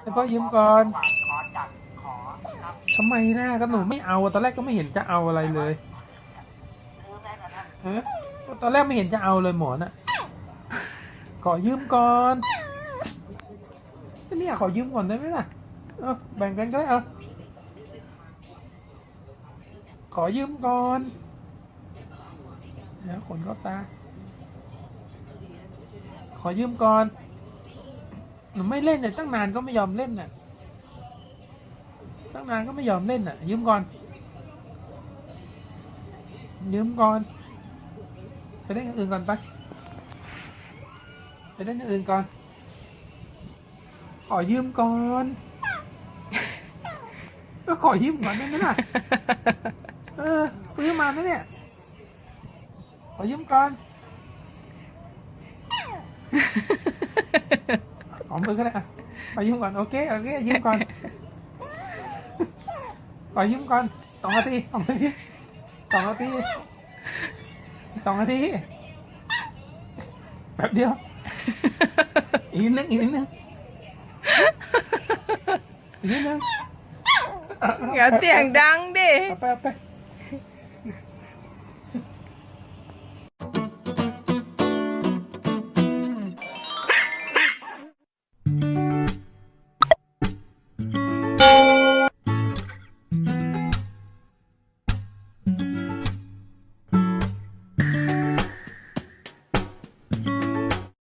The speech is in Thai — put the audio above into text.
ให้พ่อยืมก่อนทำไมนะก็หนูไม่เอาตอนแรกก็ไม่เห็นจะเอาอะไรเลยฮะตอนแรกไม่เห็นจะเอาเลยหมอน่ะขอยืมก่อนเนี่ยขอยืมก่อนได้ไหมล่ะเอาแบ่งกันก็ได้เอาขอยืมก่อนเดี๋ยวขนเข้าตา ขอยืมก่อน หนูไม่เล่นเนี่ยตั้งนานก็ไม่ยอมเล่นน่ะ ตั้งนานก็ไม่ยอมเล่นน่ะ ยืมก่อน ยืมก่อน ไปเล่นอย่างอื่นก่อนไป ไปเล่นอย่างอื่นก่อน ขอยืมก่อน ก็ขอยืมก่อนได้ไหมล่ะ เออ ซื้อมานะเนี่ย ขอยืมก่อน มมือก็ได้อะขอยืมก่อนโอเคโอเคยืมก่อนขอยืมก่อนสองนาทีสองนาทีสองนาทีสองนาทีแบบเดียวอีกนิดนึงอีกนิดนึงอีกนิดนึง อย่าเสียงดังดิเอาไปเอาไป